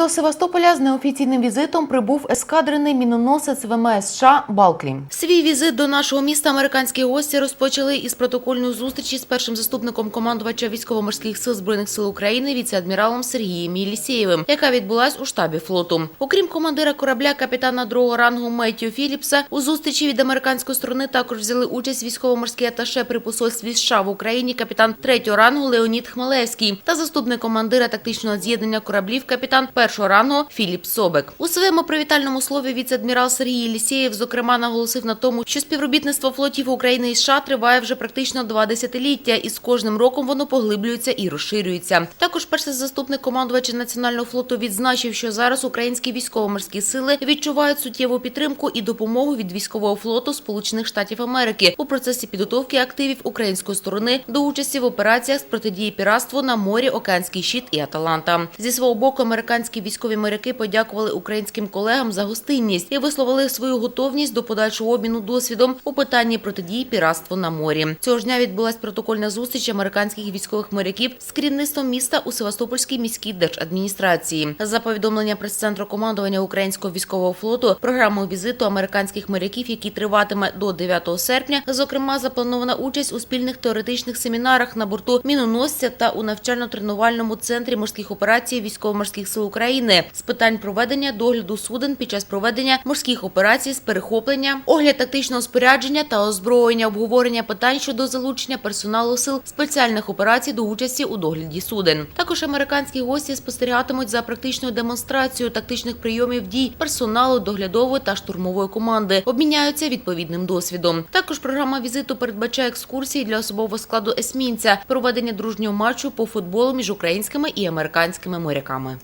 До Севастополя з неофіційним візитом прибув ескадрений міноносець ВМС США Балклі. Свій візит до нашого міста американські гості розпочали із протокольної зустрічі з першим заступником командувача військово-морських сил збройних сил України віце-адміралом Сергієм Єлісєєвим, яка відбулась у штабі флоту. Окрім командира корабля капітана другого рангу Меттю Філіпса, у зустрічі від американської сторони також взяли участь військово-морський аташе при посольстві США в Україні капітан третього рангу Леонід Хмелевський та заступник командира тактичного з'єднання кораблів капітан першого рангу Філіп Собек. У своєму привітальному слові віце-адмірал Сергій Єлісєєв зокрема наголосив на тому, що співробітництво флотів України і США триває вже практично два десятиліття, і з кожним роком воно поглиблюється і розширюється. Також перший заступник командувача національного флоту відзначив, що зараз українські військово-морські сили відчувають суттєву підтримку і допомогу від військового флоту Сполучених Штатів Америки у процесі підготовки активів української сторони до участі в операціях з протидії піратству на морі, Океанський щит і Аталанта. Зі свого боку, американські військові моряки подякували українським колегам за гостинність і висловили свою готовність до подальшого обміну досвідом у питанні протидії піратству на морі. Цього ж дня відбулась протокольна зустріч американських військових моряків з керівництвом міста у Севастопольській міській держадміністрації. За повідомлення прес-центру командування українського військового флоту, програмою візиту американських моряків, який триватиме до 9 серпня, зокрема запланована участь у спільних теоретичних семінарах на борту міноносця та у навчально-тренувальному центрі морських операцій військово-морських сил України з питань проведення догляду суден під час проведення морських операцій з перехоплення, огляд тактичного спорядження та озброєння, обговорення питань щодо залучення персоналу сил спеціальних операцій до участі у догляді суден. Також американські гості спостерігатимуть за практичною демонстрацією тактичних прийомів дій персоналу доглядової та штурмової команди, обміняються відповідним досвідом. Також програма візиту передбачає екскурсії для особового складу есмінця, проведення дружнього матчу по футболу між українськими і американськими моряками.